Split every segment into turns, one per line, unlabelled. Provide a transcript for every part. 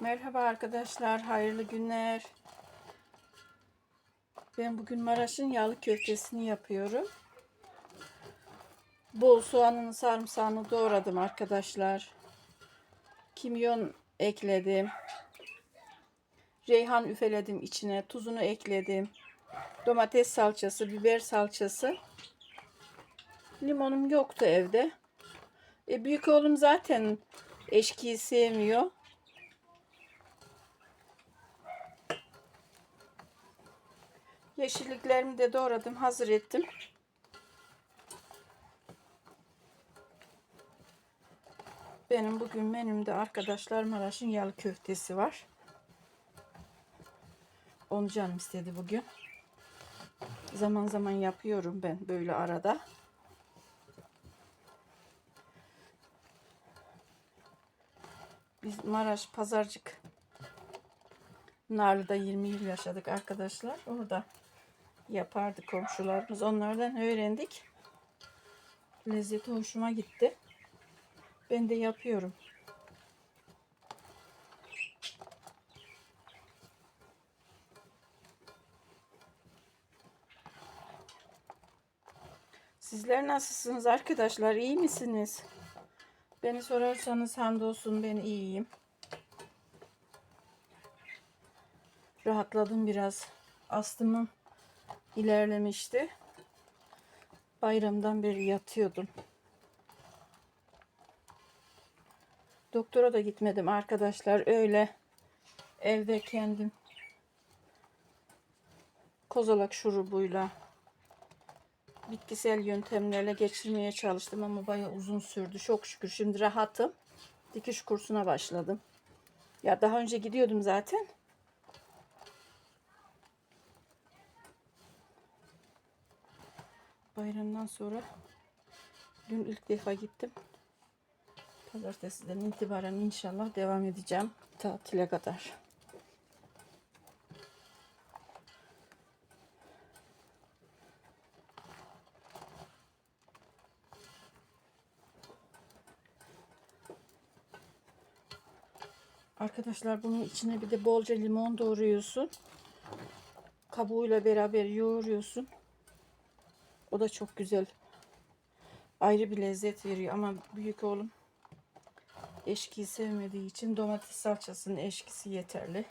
Merhaba arkadaşlar, hayırlı günler. Ben bugün Maraş'ın yağlı köftesini yapıyorum. Bol soğanını, sarımsağını doğradım arkadaşlar. Kimyon ekledim. Reyhan üfeledim içine, tuzunu ekledim. Domates salçası, biber salçası. Limonum yoktu evde. E, büyük oğlum zaten eşkiyi sevmiyor. Yeşilliklerimi de doğradım, hazır ettim. Benim bugün menümde arkadaşlar Maraş'ın yağlı köftesi var. Onu canım istedi bugün. Zaman zaman yapıyorum ben böyle arada. Biz Maraş Pazarcık Narlı'da 20 yıl yaşadık arkadaşlar. Orada yapardı komşularımız. Onlardan öğrendik. Lezzeti hoşuma gitti. Ben de yapıyorum. Sizler nasılsınız arkadaşlar? İyi misiniz? Beni sorarsanız hamdolsun ben iyiyim. Rahatladım biraz. Astımım ilerlemişti. Bayramdan beri yatıyordum. Doktora da gitmedim arkadaşlar. Öyle evde kendim kozalak şurubuyla bitkisel yöntemlerle geçirmeye çalıştım ama bayağı uzun sürdü. Çok şükür şimdi rahatım. Dikiş kursuna başladım. Ya daha önce gidiyordum zaten. Bayramdan sonra dün ilk defa gittim. Pazartesiden itibaren inşallah devam edeceğim tatile kadar. Arkadaşlar bunun içine bir de bolca limon doğruyorsun. Kabuğuyla beraber yoğuruyorsun. O da çok güzel. Ayrı bir lezzet veriyor ama büyük oğlum eşkiyi sevmediği için domates salçasının eşkisi yeterli.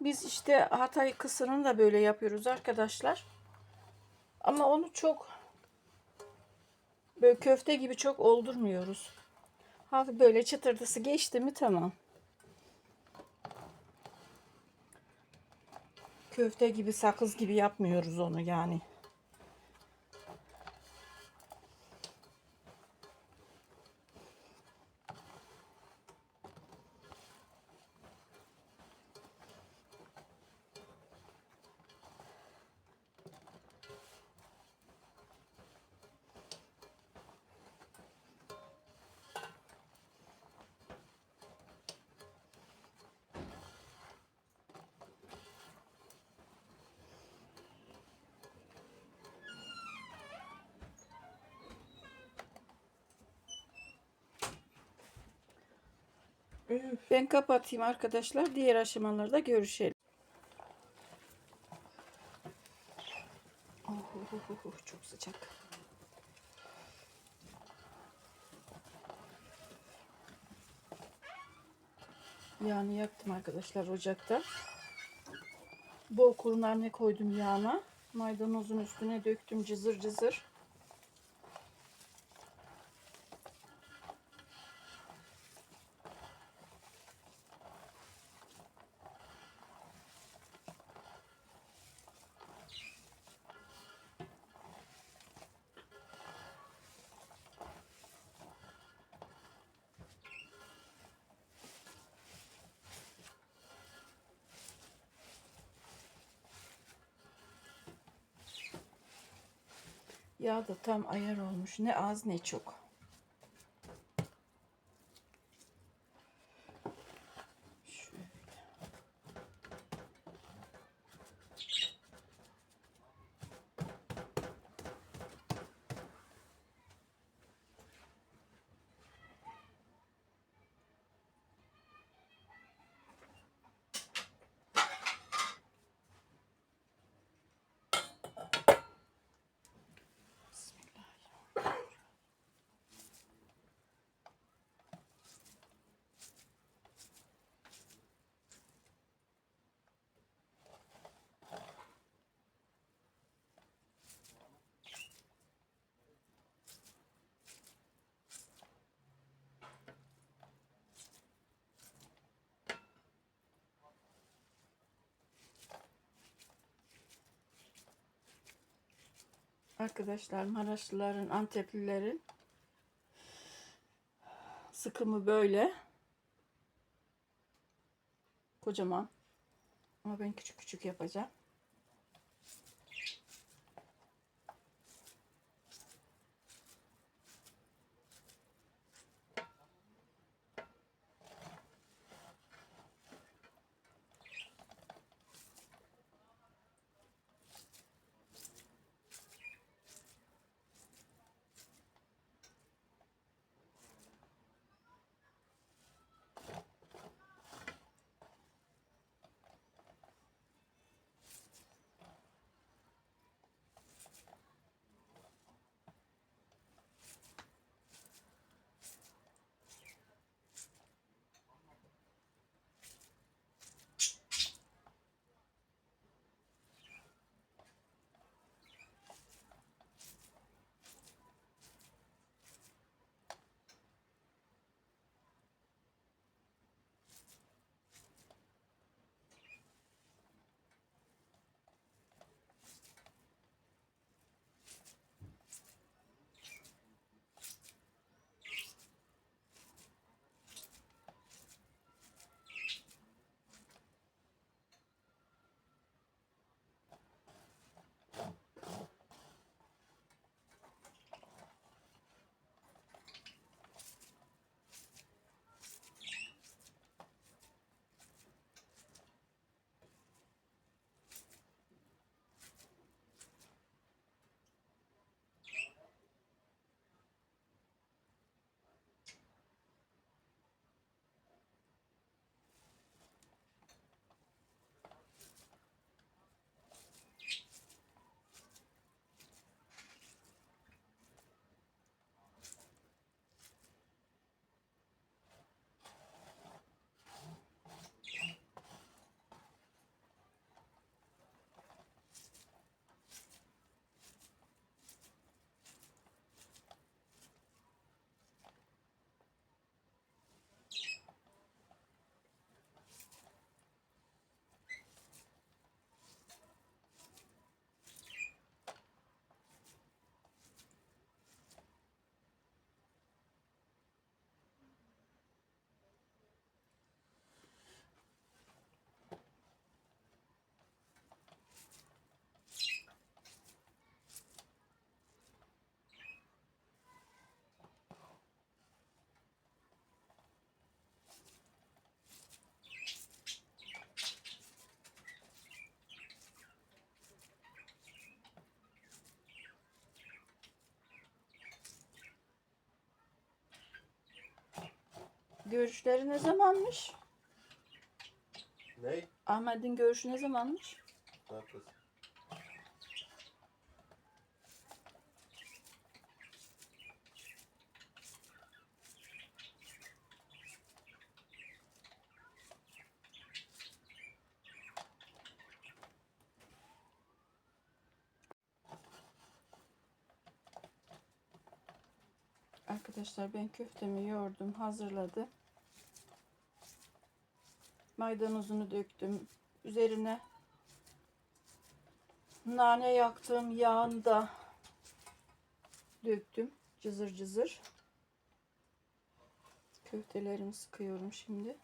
Biz işte Hatay kısırını da böyle yapıyoruz arkadaşlar. Ama onu çok böyle köfte gibi çok oldurmuyoruz. Hafif böyle çıtırtısı geçti mi tamam. Köfte gibi sakız gibi yapmıyoruz onu yani. Ben kapatayım arkadaşlar. Diğer aşamalarda görüşelim. Oh, oh, oh, oh, oh, çok sıcak. Yağını yaktım arkadaşlar ocakta. Bol kuru nane koydum yağına. Maydanozun üstüne döktüm cızır cızır. Yağ da tam ayar olmuş. Ne az ne çok. Arkadaşlar Maraşlıların, Anteplilerin sıkımı böyle. Kocaman. Ama ben küçük küçük yapacağım. Görüşleri ne zamanmış?
Ne?
Ahmet'in görüşü ne zamanmış?
Haklısın.
Arkadaşlar ben köftemi yoğurdum, hazırladım. Maydanozunu döktüm. Üzerine nane yaktım, yağını da döktüm. Cızır cızır. Köftelerimi sıkıyorum şimdi.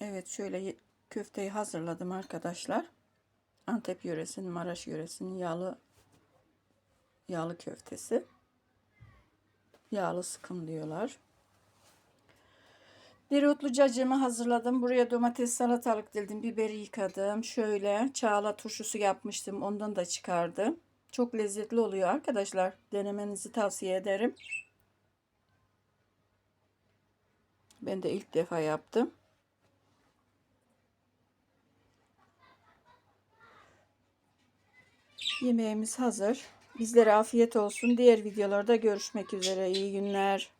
Evet şöyle köfteyi hazırladım arkadaşlar. Antep yöresinin, Maraş yöresinin yağlı yağlı köftesi. Yağlı sıkım diyorlar. Dereotlu cacığımı hazırladım. Buraya domates, salatalık dildim. Biberi yıkadım. Şöyle çağla turşusu yapmıştım. Ondan da çıkardım. Çok lezzetli oluyor arkadaşlar. Denemenizi tavsiye ederim. Ben de ilk defa yaptım. Yemeğimiz hazır. Bizlere afiyet olsun. Diğer videolarda görüşmek üzere. İyi günler.